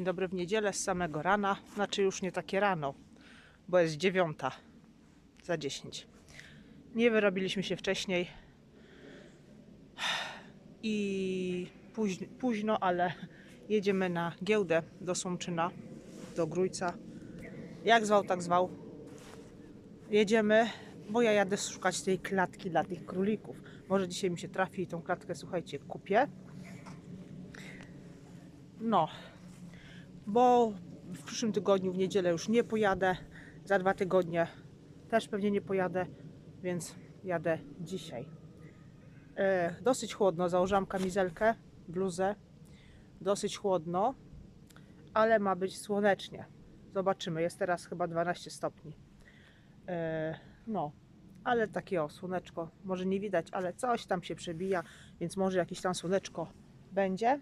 Dzień dobry w niedzielę z samego rana. Znaczy już nie takie rano, bo jest dziewiąta za 10. Nie wyrobiliśmy się wcześniej. I późno, ale jedziemy na giełdę do Słomczyna, do Grójca. Jak zwał, tak zwał. Jedziemy, bo ja jadę szukać tej klatki dla tych królików. Może dzisiaj mi się trafi i tą klatkę, słuchajcie, kupię. No, bo w przyszłym tygodniu w niedzielę już nie pojadę. Za dwa tygodnie też pewnie nie pojadę, więc jadę dzisiaj. E, dosyć chłodno, założyłam kamizelkę, bluzę. Dosyć chłodno, ale ma być słonecznie. Zobaczymy, jest teraz chyba 12 stopni. E, no, ale takie o, słoneczko, może nie widać, ale coś tam się przebija, więc może jakieś tam słoneczko będzie.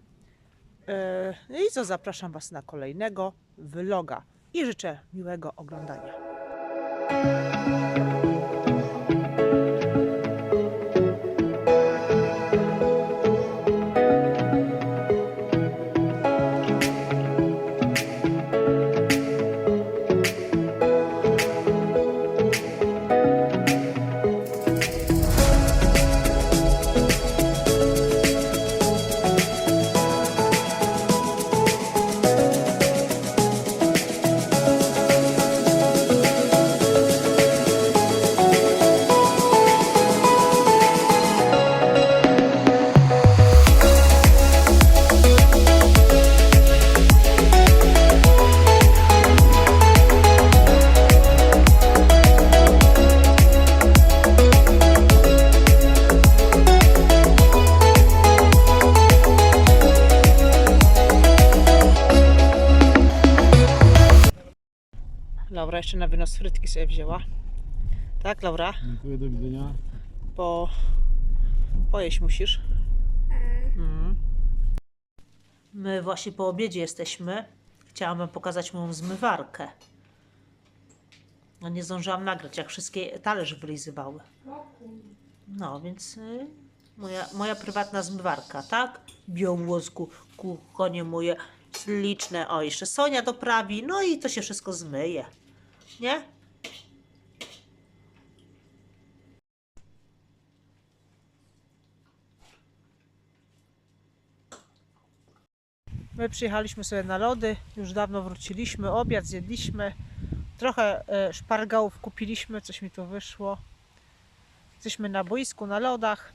No i co, zapraszam Was na kolejnego vloga i życzę miłego oglądania. Laura jeszcze na wynos frytki sobie wzięła. Tak, Laura? Dziękuję, do widzenia. Bo pojeść musisz. Mhm. My właśnie po obiedzie jesteśmy. Chciałam wam pokazać moją zmywarkę. No nie zdążyłam nagrać, jak wszystkie talerze wylizywały. No, więc y, moja, moja prywatna zmywarka, tak? Białłosku, kuchonie moje śliczne. O, jeszcze Sonia doprawi, no i to się wszystko zmyje. Nie? My przyjechaliśmy sobie na lody, już dawno wróciliśmy, obiad zjedliśmy, trochę e, szpargałów kupiliśmy, coś mi tu wyszło. Jesteśmy na boisku, na lodach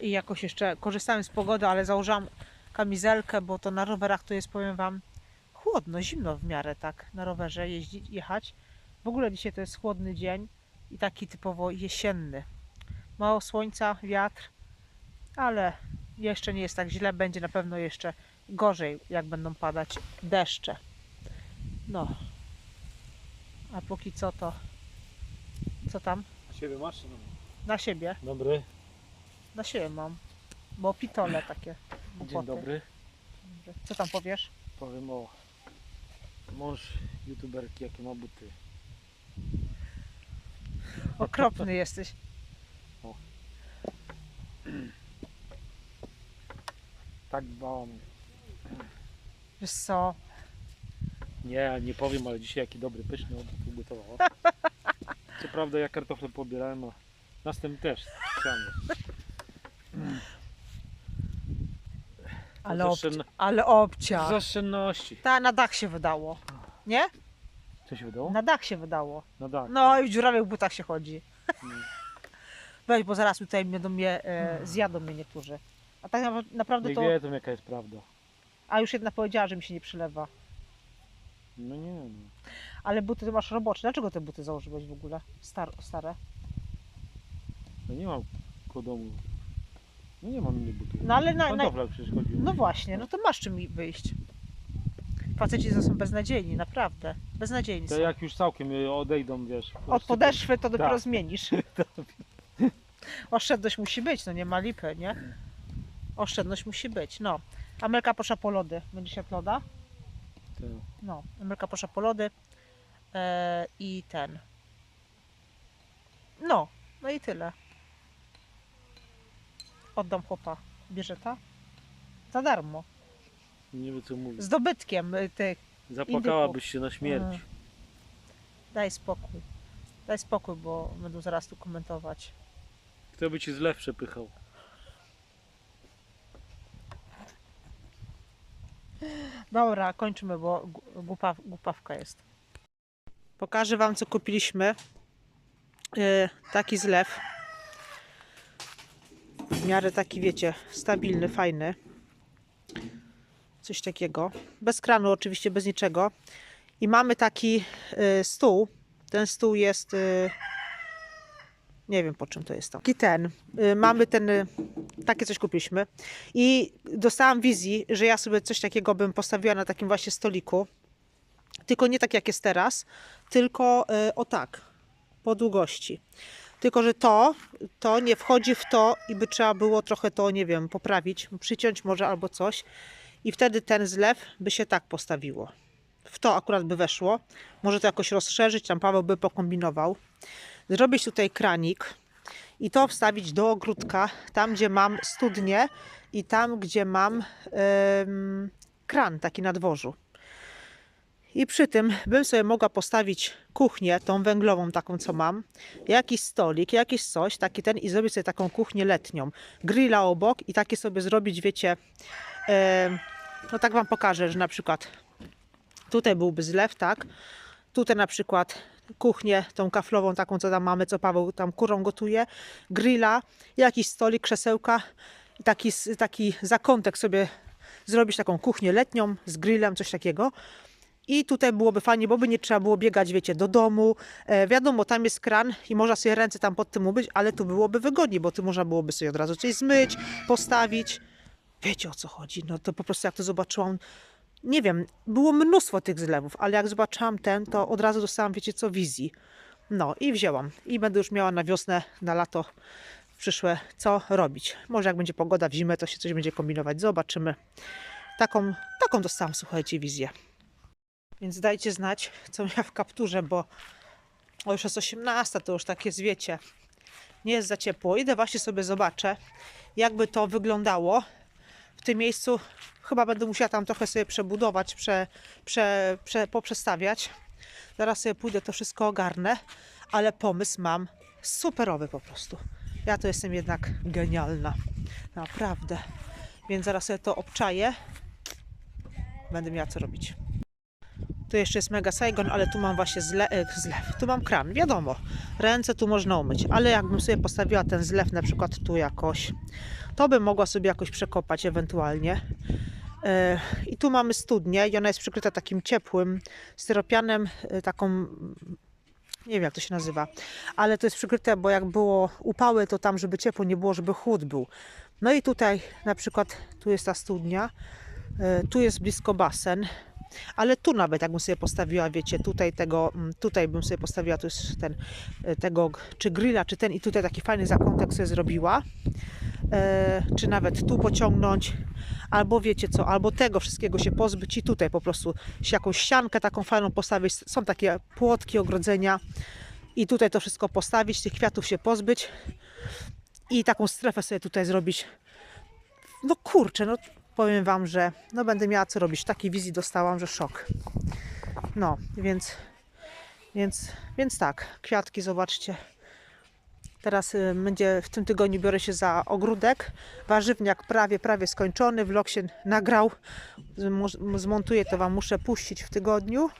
i jakoś jeszcze korzystamy z pogody, ale założyłam kamizelkę, bo to na rowerach to jest, powiem Wam, chłodno, zimno w miarę tak na rowerze jeździć, jechać. W ogóle dzisiaj to jest chłodny dzień i taki typowo jesienny. Mało słońca, wiatr, ale jeszcze nie jest tak źle, będzie na pewno jeszcze gorzej, jak będą padać deszcze. No. A póki co to. Co tam? Siebie masz? Na siebie. Dobry. Na siebie mam. Bo pitole takie. Dzień głupoty. dobry. Co tam powiesz? Powiem o mąż youtuberki, jakie ma buty. Okropny jesteś. Tak dbała mnie. Wiesz co? Nie, nie powiem, ale dzisiaj jaki dobry, pyszny obiad ugotowała. Co prawda ja kartofle pobierałem, a następny też chciałem. Ale, Z obcia. oszczędno- ale Z obcia. oszczędności. Ta na dach się wydało. Nie? Co się wydało? Na dach się wydało. No tak. No i w dziurawych butach się chodzi. Mm. Weź, bo zaraz tutaj mnie e, zjadą mnie niektórzy. A tak na- naprawdę Nie to... wiedzą jaka jest prawda. A już jedna powiedziała, że mi się nie przylewa. No nie no. Ale buty ty masz robocze. Dlaczego te buty założyłeś w ogóle? Star, stare. No nie mam koło domu. No nie mam innych butów. No ale na, W na, przecież chodziłem. No właśnie, no to masz czym wyjść. Faceci to są beznadziejni, naprawdę. Beznadziejni To są. jak już całkiem je odejdą, wiesz. po Od prostu podeszwy to dopiero Tak. zmienisz. Oszczędność musi być, no nie ma lipy, nie? Oszczędność musi być, no. Amelka poszła po lody. Będziesz jak loda? to- No, Amelka poszła po lody. E, I ten. No, no i tyle. Oddam chłopa. Bierze ta? Za darmo. Nie wiem co mówię. z dobytkiem y, tych. Zapłakałabyś się na śmierć. Mm. Daj spokój. Daj spokój, bo będą zaraz tu komentować. Kto by ci zlew przepychał? Dobra, kończymy, bo gu- głupaw, głupawka jest. Pokażę Wam, co kupiliśmy. Yy, taki zlew. Miarę taki, wiecie, stabilny, fajny. Coś takiego. Bez kranu, oczywiście, bez niczego. I mamy taki y, stół. Ten stół jest. Y, nie wiem po czym to jest to. Taki ten. Y, mamy ten. Y, takie coś kupiliśmy. I dostałam wizji, że ja sobie coś takiego bym postawiła na takim właśnie stoliku. Tylko nie tak jak jest teraz, tylko y, o tak, po długości. Tylko, że to, to nie wchodzi w to i by trzeba było trochę to, nie wiem, poprawić, przyciąć może albo coś. I wtedy ten zlew by się tak postawiło. W to akurat by weszło. Może to jakoś rozszerzyć, tam Paweł by pokombinował. Zrobić tutaj kranik i to wstawić do ogródka, tam gdzie mam studnię i tam gdzie mam em, kran taki na dworzu. I przy tym bym sobie mogła postawić kuchnię, tą węglową taką co mam, jakiś stolik, jakiś coś, taki ten i zrobić sobie taką kuchnię letnią. Grilla obok i takie sobie zrobić, wiecie, em, no tak wam pokażę, że na przykład tutaj byłby zlew, tak? Tutaj na przykład kuchnię, tą kaflową taką, co tam mamy, co Paweł tam kurą gotuje, grilla, jakiś stolik, krzesełka taki, taki zakątek sobie zrobić taką kuchnię letnią z grillem, coś takiego. I tutaj byłoby fajnie, bo by nie trzeba było biegać, wiecie, do domu. E, wiadomo, tam jest kran i można sobie ręce tam pod tym umyć, ale tu byłoby wygodniej, bo tu można byłoby sobie od razu coś zmyć, postawić. Wiecie o co chodzi? No to po prostu jak to zobaczyłam, nie wiem, było mnóstwo tych zlewów, ale jak zobaczyłam ten, to od razu dostałam, wiecie co, wizji. No i wzięłam. I będę już miała na wiosnę, na lato przyszłe, co robić. Może jak będzie pogoda w zimę, to się coś będzie kombinować. Zobaczymy. Taką, taką dostałam, słuchajcie, wizję. Więc dajcie znać, co ja w kapturze, bo o już jest 18, to już tak jest, wiecie, nie jest za ciepło. Idę właśnie sobie zobaczę, jakby to wyglądało w tym miejscu. Chyba będę musiała tam trochę sobie przebudować, prze, prze, prze, poprzestawiać. Zaraz sobie pójdę, to wszystko ogarnę, ale pomysł mam superowy po prostu. Ja to jestem jednak genialna. Naprawdę. Więc zaraz sobie to obczaję. Będę miała co robić. Tu jeszcze jest Mega Saigon, ale tu mam właśnie zle, e, zlew. Tu mam kran, wiadomo. Ręce tu można umyć, ale jakbym sobie postawiła ten zlew na przykład tu jakoś, to bym mogła sobie jakoś przekopać ewentualnie. E, I tu mamy studnię i ona jest przykryta takim ciepłym styropianem, e, taką, nie wiem jak to się nazywa, ale to jest przykryte, bo jak było upały, to tam, żeby ciepło nie było, żeby chłód był. No i tutaj na przykład, tu jest ta studnia, tu jest blisko basen, ale tu nawet jakbym sobie postawiła, wiecie, tutaj tego, mm, tutaj bym sobie postawiła, tu jest ten, e, tego, czy grilla, czy ten i tutaj taki fajny zakątek sobie zrobiła, e, czy nawet tu pociągnąć, albo wiecie co, albo tego wszystkiego się pozbyć i tutaj po prostu jakąś ściankę taką fajną postawić, są takie płotki, ogrodzenia. I tutaj to wszystko postawić, tych kwiatów się pozbyć i taką strefę sobie tutaj zrobić. No kurczę, no powiem Wam, że no będę miała co robić. Takiej wizji dostałam, że szok. No, więc, więc, więc tak, kwiatki, zobaczcie. Teraz y, będzie w tym tygodniu biorę się za ogródek. Warzywniak prawie, prawie skończony. Vlog się nagrał. Zmo- Zmontuję to Wam, muszę puścić w tygodniu.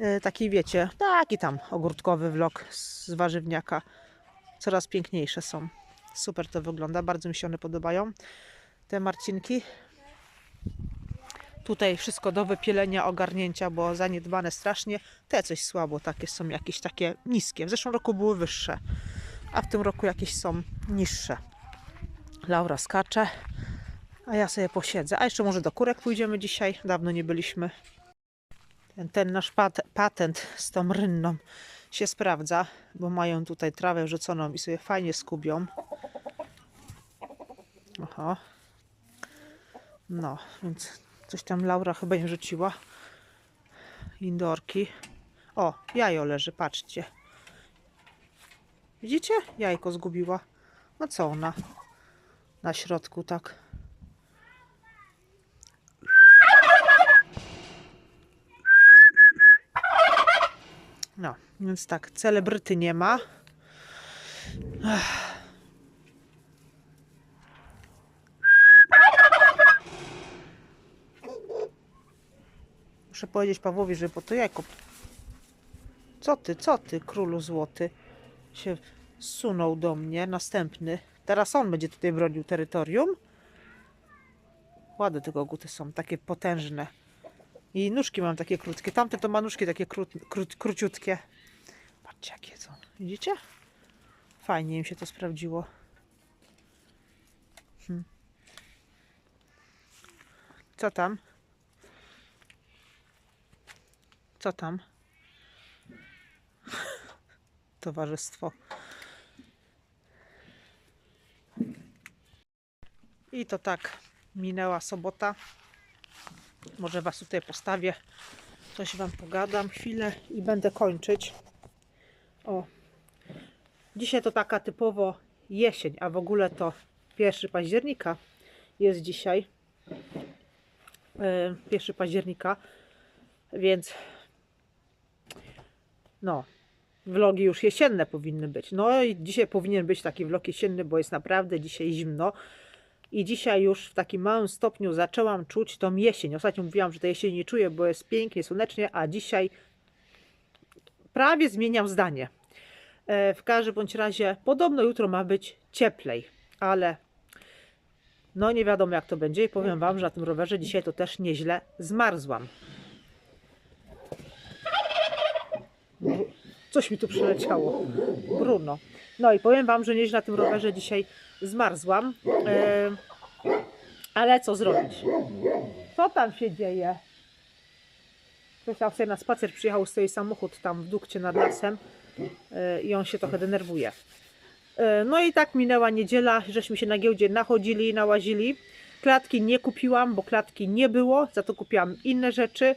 Y, Taki wiecie, taki tam ogródkowy vlog z warzywniaka. Coraz piękniejsze są. Super to wygląda, bardzo mi się one podobają. Te marcinki. Tutaj wszystko do wypielenia, ogarnięcia, bo zaniedbane strasznie. Te coś słabo, takie są jakieś takie niskie. W zeszłym roku były wyższe, a w tym roku jakieś są niższe. Laura skacze, a ja sobie posiedzę. A jeszcze może do kurek pójdziemy dzisiaj. Dawno nie byliśmy. Ten, ten nasz pat, patent z tą rynną się sprawdza, bo mają tutaj trawę rzuconą i sobie fajnie skubią. Aha. No, więc coś tam Laura chyba nie rzuciła. Indorki. O, jajo leży, patrzcie. Widzicie? Jajko zgubiła. No co ona? Na środku tak. No, więc tak, celebryty nie ma. Muszę powiedzieć Pawłowi, że po to jajko. Co ty, co ty, królu złoty? Się zsunął do mnie, następny. Teraz on będzie tutaj bronił terytorium. Ładne te koguty są, takie potężne. I nóżki mam takie krótkie. Tamte to ma nóżki takie krót, krót, króciutkie. Patrzcie jakie są. Widzicie? Fajnie im się to sprawdziło. Hm. Co tam? Co tam? Towarzystwo. I to tak minęła sobota. Może Was tutaj postawię. Coś Wam pogadam chwilę i będę kończyć. O. Dzisiaj to taka typowo jesień, a w ogóle to 1 października jest dzisiaj. E, 1 października, więc no, vlogi już jesienne powinny być. No i dzisiaj powinien być taki vlog jesienny, bo jest naprawdę dzisiaj zimno. I dzisiaj już w takim małym stopniu zaczęłam czuć tą jesień. Ostatnio mówiłam, że tej jesieni nie czuję, bo jest pięknie, słonecznie, a dzisiaj prawie zmieniam zdanie. E, W każdym bądź razie, podobno jutro ma być cieplej, ale no nie wiadomo jak to będzie i powiem Wam, że na tym rowerze dzisiaj to też nieźle zmarzłam. Coś mi tu przyleciało. Bruno. No i powiem Wam, że nieźle na tym rowerze dzisiaj zmarzłam. E, ale co zrobić? Co tam się dzieje? Ktoś tam sobie na spacer przyjechał, stoi samochód tam w dukcie nad lasem e, i on się trochę denerwuje. E, No i tak minęła niedziela, żeśmy się na giełdzie nachodzili, nałazili. Klatki nie kupiłam, bo klatki nie było, za to kupiłam inne rzeczy.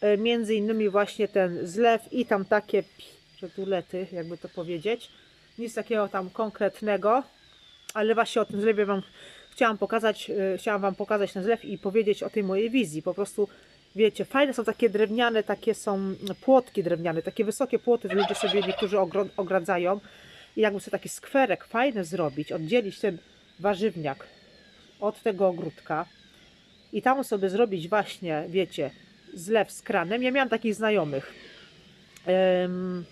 E, Między innymi właśnie ten zlew i tam takie przedulety, jakby to powiedzieć. Nic takiego tam konkretnego, ale właśnie o tym zlewie Wam chciałam pokazać, e, chciałam Wam pokazać ten zlew i powiedzieć o tej mojej wizji. Po prostu, wiecie, fajne są takie drewniane, takie są płotki drewniane, takie wysokie płoty, ludzie sobie niektórzy ogradzają. I jakby sobie taki skwerek fajny zrobić, oddzielić ten warzywniak od tego ogródka i tam sobie zrobić właśnie, wiecie, zlew z kranem. Ja miałam takich znajomych. Em,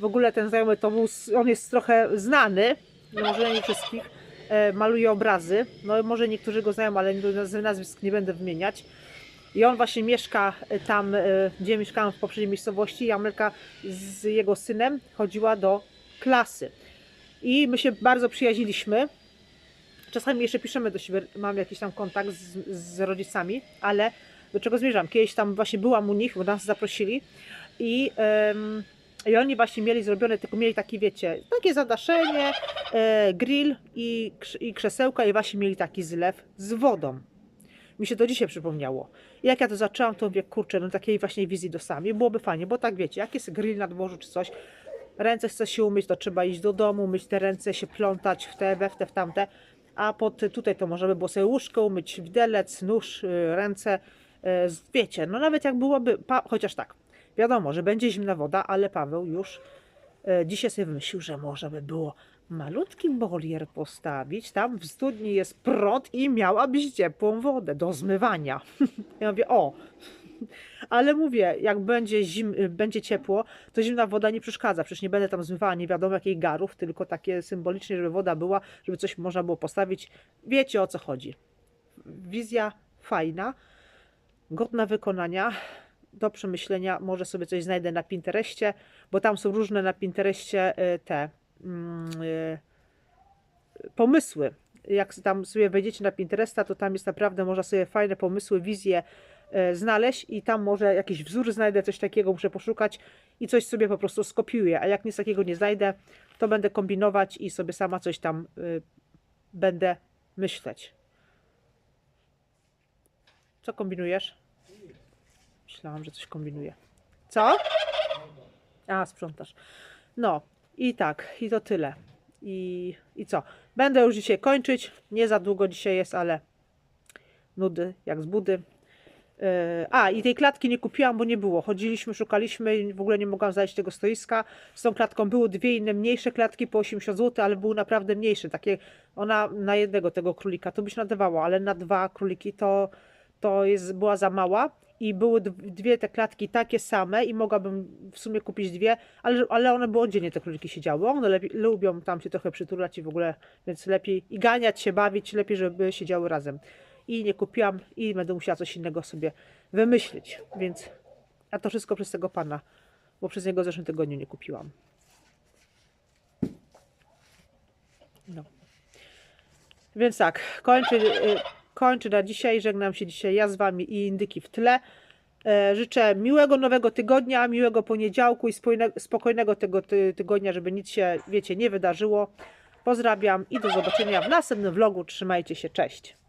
w ogóle ten znajomy to był, on jest trochę znany, no może nie wszystkich, e, maluje obrazy, no może niektórzy go znają, ale naz- nazwisk nie będę wymieniać. I on właśnie mieszka e, tam, e, gdzie mieszkałam w poprzedniej miejscowości. i Amelka z jego synem chodziła do klasy. I my się bardzo przyjaźniliśmy. Czasami jeszcze piszemy do siebie, mam jakiś tam kontakt z, z rodzicami, ale do czego zmierzam? Kiedyś tam właśnie byłam u nich, bo nas zaprosili i, em, i oni właśnie mieli zrobione, tylko mieli taki, wiecie, takie zadaszenie, e, grill i, i krzesełka i właśnie mieli taki zlew z wodą. Mi się to dzisiaj przypomniało. I jak ja to zaczęłam, to mówię, kurczę, no takiej właśnie wizji do sami, byłoby fajnie, bo tak wiecie, jak jest grill na dworzu czy coś, ręce chce się umyć, to trzeba iść do domu, myć te ręce, się plątać w te, we w te, w tamte, a pod tutaj to można by było sobie łóżko umyć, widelec, nóż, y, ręce, y, wiecie, no nawet jak byłoby, chociaż tak, wiadomo, że będzie zimna woda, ale Paweł już e, dzisiaj sobie wymyślił, że można by było malutki bolier postawić, tam w studni jest prąd i miałabyś ciepłą wodę do zmywania. Ja mówię, o, ale mówię, jak będzie, zim, y, będzie ciepło, to zimna woda nie przeszkadza. Przecież nie będę tam zmywała nie wiadomo jakich garów, tylko takie symbolicznie, żeby woda była, żeby coś można było postawić. Wiecie o co chodzi. Wizja fajna, godna wykonania, do przemyślenia. Może sobie coś znajdę na Pinterestie, bo tam są różne na Pinterestie y, te mm, y, pomysły. Jak tam sobie wejdziecie na Pinteresta, to tam jest naprawdę, można sobie fajne pomysły, wizje znaleźć i tam może jakiś wzór znajdę, coś takiego muszę poszukać i coś sobie po prostu skopiuję, a jak nic takiego nie znajdę, to będę kombinować i sobie sama coś tam y, będę myśleć. Co kombinujesz? Myślałam, że coś kombinuję. Co? A, sprzątasz. No i tak, i to tyle. I, I co? Będę już dzisiaj kończyć. Nie za długo dzisiaj jest, ale nudy jak z budy. E, A, i tej klatki nie kupiłam, bo nie było. Chodziliśmy, szukaliśmy w ogóle nie mogłam znaleźć tego stoiska. Z tą klatką były dwie inne mniejsze klatki po 80 zł, ale były naprawdę mniejsze. Takie, ona na jednego tego królika to by się nadawała, ale na dwa króliki to, to jest, była za mała. I były dwie te klatki takie same i mogłabym w sumie kupić dwie, ale, ale one były oddzielnie te króliki siedziały. One lepiej, lubią tam się trochę przytulać i w ogóle, więc lepiej i ganiać się, bawić, lepiej, żeby siedziały razem. I nie kupiłam i będę musiała coś innego sobie wymyślić, więc a to wszystko przez tego pana, bo przez niego w zeszłym tygodniu nie kupiłam. No. Więc tak, kończę, y, kończę na dzisiaj, żegnam się dzisiaj ja z wami i indyki w tle. E, Życzę miłego nowego tygodnia, miłego poniedziałku i spokojnego tego ty- tygodnia, żeby nic się, wiecie, nie wydarzyło. Pozdrawiam i do zobaczenia w następnym vlogu. Trzymajcie się, cześć.